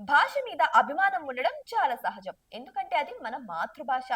భాష మీద అభిమానం ఉండడం చాలా సహజం. ఎందుకంటే అది మన మాతృభాష.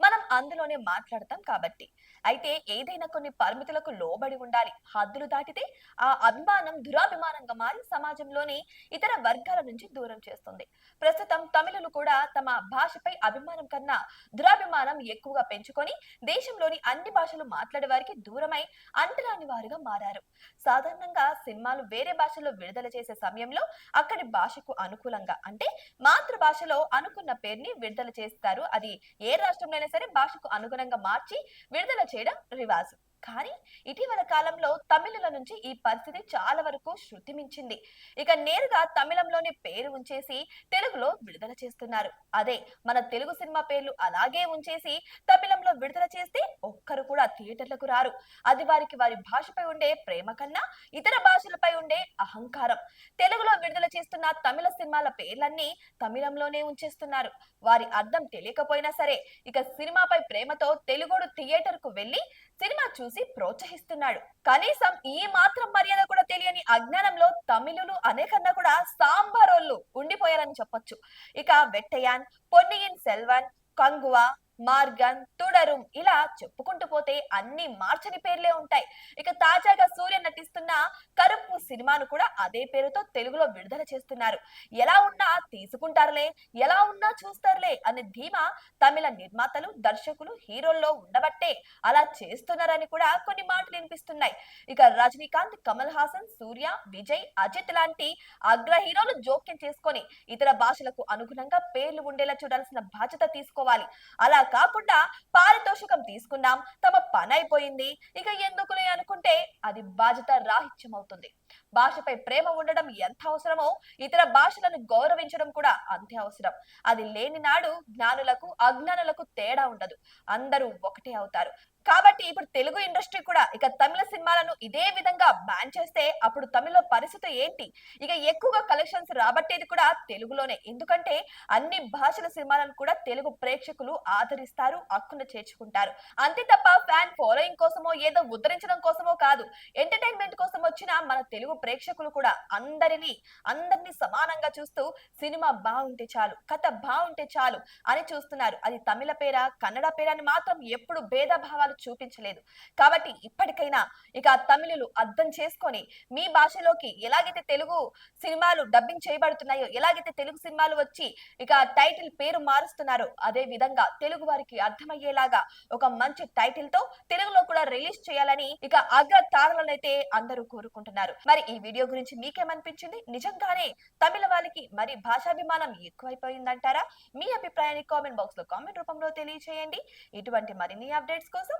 మనం అందులోనే మాట్లాడతాం కాబట్టి. అయితే ఏదైనా కొన్ని పరిమితులకు లోబడి ఉండాలి. హద్దులు దాటితే ఆ అభిమానం దురాభిమానంగా మారి సమాజంలోని ఇతర వర్గాల నుంచి దూరం చేస్తుంది. ప్రస్తుతం తమిళులు కూడా తమ భాషపై అభిమానం కన్నా దురాభిమానం ఎక్కువగా పెంచుకొని దేశంలోని అన్ని భాషలు మాట్లాడే వారికి దూరమై అంటరాని వారుగా మారారు. సాధారణంగా సినిమాలు వేరే భాషలో విడుదల చేసే సమయంలో అక్కడి భాషకు అనుకూలంగా అంటే మాతృభాషలో అనుకున్న పేరుని విడుదల చేస్తారు. అది ఏ రాష్ట్రంలో అయినా సరే భాషకు అనుగుణంగా మార్చి విడుదల చేయడం రివాజు. కానీ ఇటీవల కాలంలో తమిళుల నుంచి ఈ పరిస్థితి చాలా వరకు శృతి మించింది ఇక నేరుగా తమిళంలోనే పేరు ఉంచేసి తెలుగులో విడుదల చేస్తున్నారు. అదే మన తెలుగు సినిమా పేర్లు అలాగే ఉంచేసి తమిళంలో విడుదల చేస్తే ఒక్కరు కూడా థియేటర్లకు రారు. అది వారికి వారి భాషపై ఉండే ప్రేమ కన్నా ఇతర భాషలపై ఉండే అహంకారం. తెలుగులో విడుదల చేస్తున్న తమిళ సినిమాల పేర్లన్నీ తమిళంలోనే ఉంచేస్తున్నారు. వారి అర్థం తెలియకపోయినా సరే ఇక సినిమాపై ప్రేమతో తెలుగుడు థియేటర్కు వెళ్ళి సినిమా చూసి ప్రోత్సహిస్తున్నాడు. కనీసం ఈ మాత్రం మర్యాద కూడా తెలియని అజ్ఞానంలో తమిళులు అనేకన్నా కూడా సాంబారోళ్ళు ఉండిపోయారని చెప్పొచ్చు. ఇక వెట్టయాన్ పొన్నియిన్ సెల్వన్ కంగువా మార్గన్ తుడరుం. ఇలా చెప్పుకుంటూ పోతే అన్ని మార్చని పేర్లే ఉంటాయి. ఇక తాజాగా సూర్య నటిస్తున్న కరుపు సినిమాను కూడా అదే పేరుతో తెలుగులో విడుదల చేస్తున్నారు. ఎలా ఉన్నా తీసుకుంటారులే ఎలా ఉన్నా చూస్తారులే అనే ధీమా తమిళ నిర్మాతలు దర్శకులు హీరోల్లో ఉండబట్టే అలా చేస్తున్నారని కూడా కొన్ని మాటలు వినిపిస్తున్నాయి. ఇక రజనీకాంత్ కమల్ హాసన్ సూర్య విజయ్ అజిత్ లాంటి అగ్ర హీరోలు జోక్యం చేసుకొని ఇతర భాషలకు అనుగుణంగా పేర్లు ఉండేలా చూడాల్సిన బాధ్యత తీసుకోవాలి. అలా కాకుండా పారితోషికం తీసుకున్నాం. తమ పని అయిపోయింది ఇక ఎందుకులే అనుకుంటే అది బాధ్యత రాహిత్యం అవుతుంది భాషపై ప్రేమ ఉండడం ఎంత అవసరమో ఇతర భాషలను గౌరవించడం కూడా అంతే అవసరం. అది లేని నాడు జ్ఞానులకు అజ్ఞానులకు తేడా ఉండదు. అందరూ ఒకటే అవుతారు. కాబట్టి ఇప్పుడు తెలుగు ఇండస్ట్రీ కూడా ఇక తమిళ సినిమాలను ఇదే విధంగా బ్యాన్ చేస్తే అప్పుడు తమిళ పరిస్థితి ఏంటి? ఇక ఎక్కువగా కలెక్షన్స్ రాబట్టేది కూడా తెలుగులోనే. ఎందుకంటే అన్ని భాషల సినిమాలను కూడా తెలుగు ప్రేక్షకులు ఆదరిస్తారు హక్కున చేర్చుకుంటారు. అంతే తప్ప ఫ్యాన్ ఫాలోయింగ్ కోసమో ఏదో ఉద్ధరించడం కోసమో కాదు. ఎంటర్టైన్మెంట్ కోసం వచ్చిన మన తెలుగు ప్రేక్షకులు కూడా అందరినీ అందరినీ సమానంగా చూస్తూ సినిమా బాగుంటే చాలు కథ బాగుంటే చాలు అని చూస్తున్నారు. అది తమిళ పేర కన్నడ పేర అని మాత్రం ఎప్పుడు భేదభావాలు చూపించలేదు. కాబట్టి ఇప్పటికైనా ఇక తమిళులు అర్థం చేసుకొని మీ భాషలోకి ఎలాగైతే తెలుగు సినిమాలు డబ్బింగ్ చేయబడుతున్నాయో ఎలాగైతే తెలుగు సినిమాలు వచ్చి ఇక టైటిల్ పేరు మారుస్తున్నారో అదే విధంగా తెలుగు వారికి అర్థమయ్యేలాగా ఒక మంచి టైటిల్తో తెలుగులో కూడా రిలీజ్ చేయాలని ఇక అగ్ర తారలనైతే అందరూ కోరుకుంటున్నారు. మరి ఈ వీడియో గురించి మీకేమనిపించింది? నిజంగానే తమిళ వాళ్ళకి మరి భాషాభిమానం ఎక్కువైపోయిందంటారా? మీ అభిప్రాయాన్ని కామెంట్ బాక్స్లో కామెంట్ రూపంలో తెలియజేయండి ఇటువంటి మరిన్ని అప్డేట్స్ కోసం